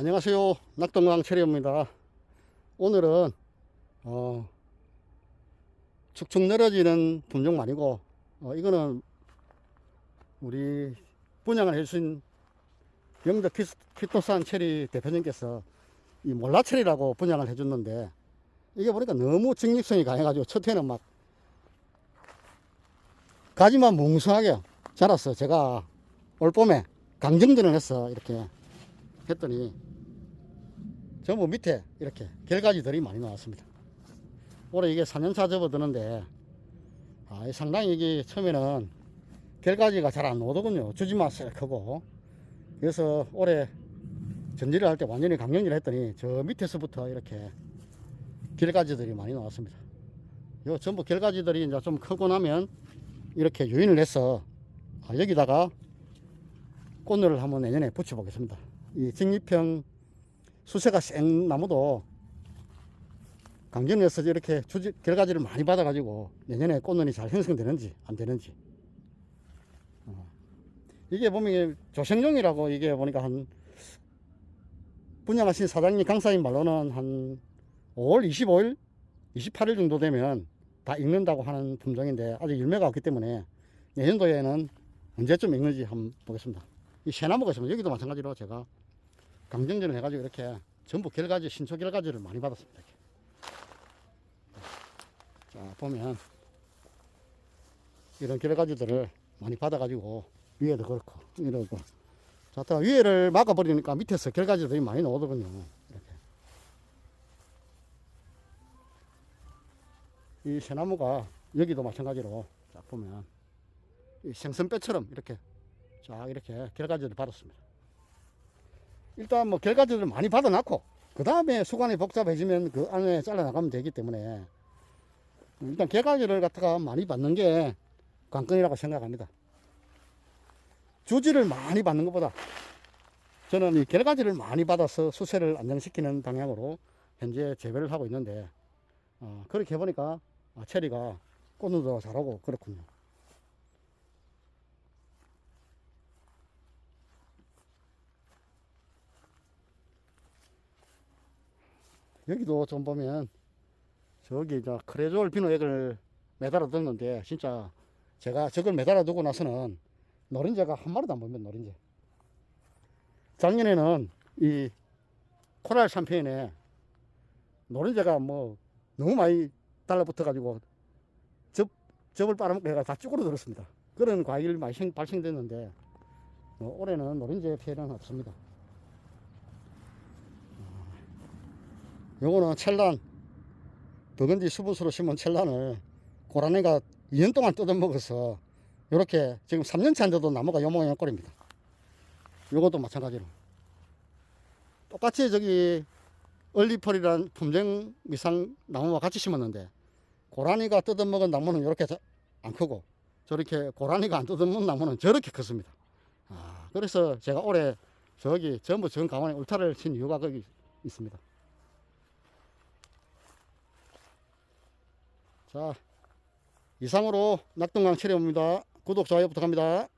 안녕하세요. 낙동강 체리입니다. 오늘은 어, 축축 늘어지는 품종 아니고 어, 이거는 우리 분양을 해주신 영덕 키토산 체리 대표님께서 이 몰라 체리라고 분양을 해줬는데 이게 보니까 너무 직립성이 강해가지고 첫 해는 막 가지만 뭉성하게 자랐어. 제가 올 봄에 강정전을 했어. 이렇게 했더니 전부 밑에 이렇게 결가지들이 많이 나왔습니다. 올해 이게 4년차 접어드는데 아, 이 상당히 이게 처음에는 결가지가 잘 안 오더군요. 주지마스 크고 그래서 올해 전지를 할 때 완전히 강령질 했더니 저 밑에서부터 이렇게 결가지들이 많이 나왔습니다. 요 전부 결가지들이 이제 좀 크고 나면 이렇게 유인을 해서 아, 여기다가 꽃을 한번 내년에 붙여보겠습니다. 이 직립형 수세가 생 나무도 강정에서 이렇게 주지, 결가지를 많이 받아가지고 내년에 꽃눈이 잘 형성되는지 안 되는지. 어. 이게 보면 조생종이라고 이게 보니까 한 분양하신 사장님 강사님 말로는 한 5월 25일, 28일 정도 되면 다 익는다고 하는 품종인데 아직 열매가 없기 때문에 내년도에는 언제쯤 익는지 한번 보겠습니다. 이 새나무가 있으면 여기도 마찬가지로 제가 강정전을 해가지고 이렇게 전부 결가지, 신초 결가지를 많이 받았습니다. 이렇게. 자, 보면 이런 결가지들을 많이 받아가지고 위에도 그렇고 이러고 자, 또 위에를 막아버리니까 밑에서 결가지들이 많이 나오더군요. 이렇게. 이 새나무가 여기도 마찬가지로 자, 보면 이 생선뼈처럼 이렇게 자 이렇게 결가지를 받았습니다. 일단 뭐 결가지를 많이 받아놨고 그 다음에 수관이 복잡해지면 그 안에 잘라 나가면 되기 때문에 일단 결가지를 갖다가 많이 받는 게 관건이라고 생각합니다. 주지를 많이 받는 것보다 저는 이 결가지를 많이 받아서 수세를 안정시키는 방향으로 현재 재배를 하고 있는데 어, 그렇게 해보니까 아, 체리가 꽃눈도 잘하고 그렇군요. 여기도 좀 보면 저기 저 크레졸 비노액을 매달아 뒀는데 진짜 제가 저걸 매달아 두고 나서는 노린재가 한 마리도 안 보입니다 노린재 작년에는 이 코랄 샴페인에 노린재가 뭐 너무 많이 달라붙어 가지고 접, 접을 빨아먹고 해가 다 쭈그러들었습니다. 그런 과일이 발생됐는데 뭐 올해는 노린재 피해는 없습니다 요거는 첼란 버건디 수분수로 심은 첼란을 고라니가 2년 동안 뜯어먹어서 요렇게 지금 3년 차인데도 나무가 요 모양 꼴입니다. 요것도 마찬가지로. 똑같이 저기 얼리펄이란 품종 미상 나무와 같이 심었는데 고라니가 뜯어먹은 나무는 이렇게 안 크고 저렇게 고라니가 안 뜯어먹은 나무는 저렇게 컸습니다. 아, 그래서 제가 올해 저기 전부 전 가만히 울타리를 친 이유가 거기 있습니다 자, 이상으로 낙동강 체리입니다. 구독, 좋아요 부탁합니다.